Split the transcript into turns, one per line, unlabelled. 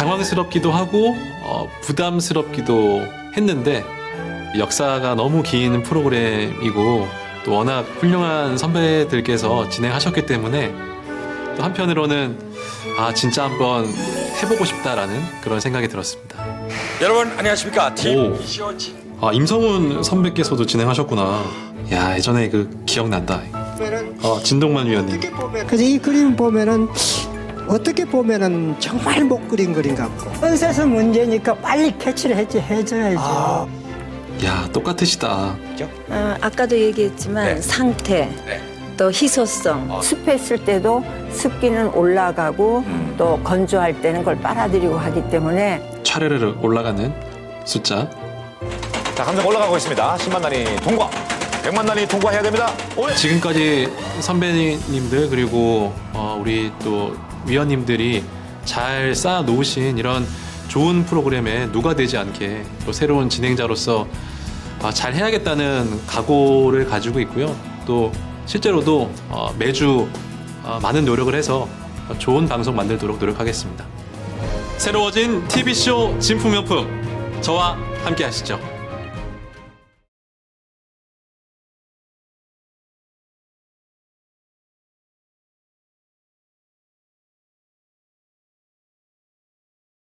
영광스럽기도 하고 어, 부담스럽기도 했는데 역사가 너무 긴 프로그램이고 또 워낙 훌륭한 선배들께서 진행하셨기 때문에 또 한편으로는 아 진짜 한번 해보고 싶다라는 그런 생각이 들었습니다.
여러분 안녕하십니까 팀
오.
이시원 진
아 임성훈 선배께서도 진행하셨구나. 야 예전에 그 기억난다.
보면은
어 진동만 위원님.
보면 그래서 이 그림 보면은 어떻게 보면은 정말 못 그린 그림 같고
컨셉은 문제니까 빨리 캐치를 해줘, 해줘야죠.
야 똑같으시다.
어, 아까도 얘기했지만
네.
상태,
네.
또 희소성,
습했을 때도 습기는 올라가고 또 건조할 때는 그걸 빨아들이고 하기 때문에
차례르르 올라가는 숫자.
자, 감정 올라가고 있습니다. 10만 단위 통과. 100만 단위 통과해야 됩니다. 오늘
지금까지 선배님들 그리고 어, 우리 또 위원님들이 잘 쌓아 놓으신 이런 좋은 프로그램에 누가 되지 않게 또 새로운 진행자로서 아, 잘 해야겠다는 각오를 가지고 있고요. 또 실제로도 어, 매주 어, 많은 노력을 해서 좋은 방송 만들도록 노력하겠습니다. 새로워진 TV쇼 진품명품 저와 함께 하시죠.